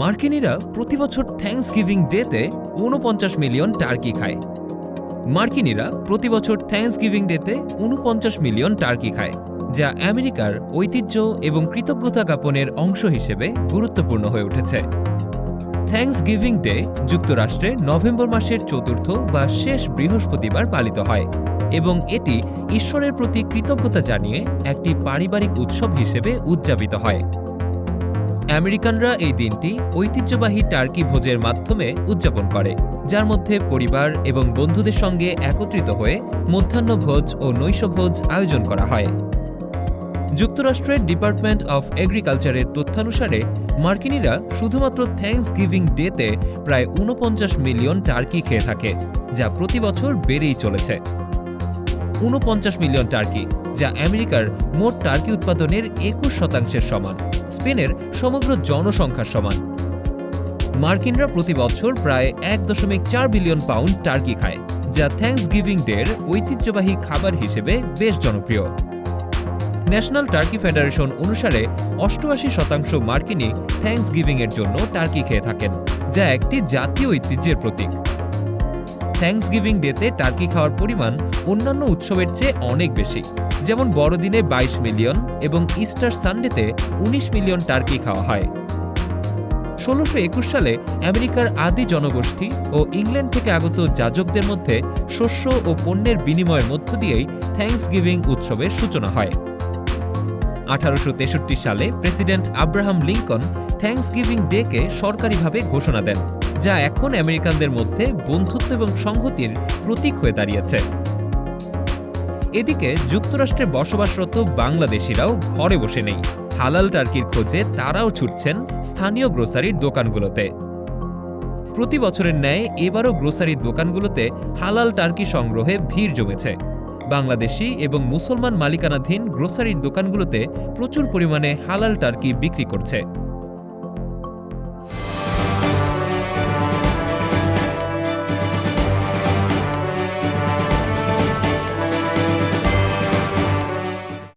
মার্কিনিরা প্রতি বছর thanks giving ডেতে ঊনপঞ্চাশ মিলিয়ন টার্কি খায়। মার্কিনিরা প্রতি বছর থ্যাংকস গিভিং ডেতে ঊনপঞ্চাশ মিলিয়ন টার্কি খায়, যা আমেরিকার ঐতিহ্য এবং কৃতজ্ঞতা জ্ঞাপনের অংশ হিসেবে গুরুত্বপূর্ণ হয়ে উঠেছে। থ্যাংকস গিভিং ডে যুক্তরাষ্ট্রে নভেম্বর মাসের চতুর্থ বা শেষ বৃহস্পতিবার পালিত হয় এবং এটি ঈশ্বরের প্রতি কৃতজ্ঞতা জানিয়ে একটি পারিবারিক উৎসব হিসেবে উদযাপিত হয়। আমেরিকানরা এই দিনটি ঐতিহ্যবাহী টার্কি ভোজের মাধ্যমে উদযাপন করে, যার মধ্যে পরিবার এবং বন্ধুদের সঙ্গে একত্রিত হয়ে মধ্যাহ্নভোজ ও নৈশভোজ আয়োজন করা হয়। যুক্তরাষ্ট্রের ডিপার্টমেন্ট অফ এগ্রিকালচারের তথ্যানুসারে, মার্কিনিরা শুধুমাত্র থ্যাংকস গিভিং ডেতে প্রায় ঊনপঞ্চাশ মিলিয়ন টার্কি খেয়ে থাকে, যা প্রতি বছর বেড়েই চলেছে। ঊনপঞ্চাশ মিলিয়ন টার্কি যা আমেরিকার মোট টার্কি উৎপাদনের একুশ শতাংশের সমান, স্পেনের সমগ্র জনসংখ্যার সমান। মার্কিনরা প্রতি বছর প্রায় এক দশমিক চার বিলিয়ন পাউন্ড টার্কি খায়, যা থ্যাংকস গিভিং ডের ঐতিহ্যবাহী খাবার হিসেবে বেশ জনপ্রিয়। ন্যাশনাল টার্কি ফেডারেশন অনুসারে অষ্টআশি শতাংশ মার্কিনি থ্যাংকস গিভিং এর জন্য টার্কি খেয়ে থাকেন, যা একটি জাতীয় ঐতিহ্যের প্রতীক। থ্যাংকস গিভিং ডেতে টার্কি খাওয়ার পরিমাণ অন্যান্য উৎসবের চেয়ে অনেক বেশি। যেমন বড়দিনে বাইশ মিলিয়ন এবং ইস্টার সানডেতে উনিশ মিলিয়ন টার্কি খাওয়া হয়। ষোলোশো একুশ সালে আমেরিকার আদি জনগোষ্ঠী ও ইংল্যান্ড থেকে আগত যাজকদের মধ্যে শস্য ও পণ্যের বিনিময়ের মধ্য দিয়েই থ্যাংকস গিভিং উৎসবের সূচনা হয়। আঠারোশো তেষট্টি সালে president Abraham Lincoln thanks giving ডেকে সরকারিভাবে ঘোষণা দেন, যা এখন আমেরিকানদের মধ্যে বন্ধুত্ব এবং সংহতির প্রতীক হয়ে দাঁড়িয়েছে। এদিকে যুক্তরাষ্ট্রে বসবাসরত বাংলাদেশিরাও ঘরে বসে নেই। হালাল টার্কির খোঁজে তারাও ছুটছেন স্থানীয় গ্রোসারির দোকানগুলোতে। প্রতি বছরের ন্যায় এবারও গ্রোসারির দোকানগুলোতে হালাল টার্কি সংগ্রহে ভিড় জমেছে। বাংলাদেশি এবং মুসলমান মালিকানাধীন গ্রোসারির দোকানগুলোতে প্রচুর পরিমাণে হালাল টার্কি বিক্রি করছে।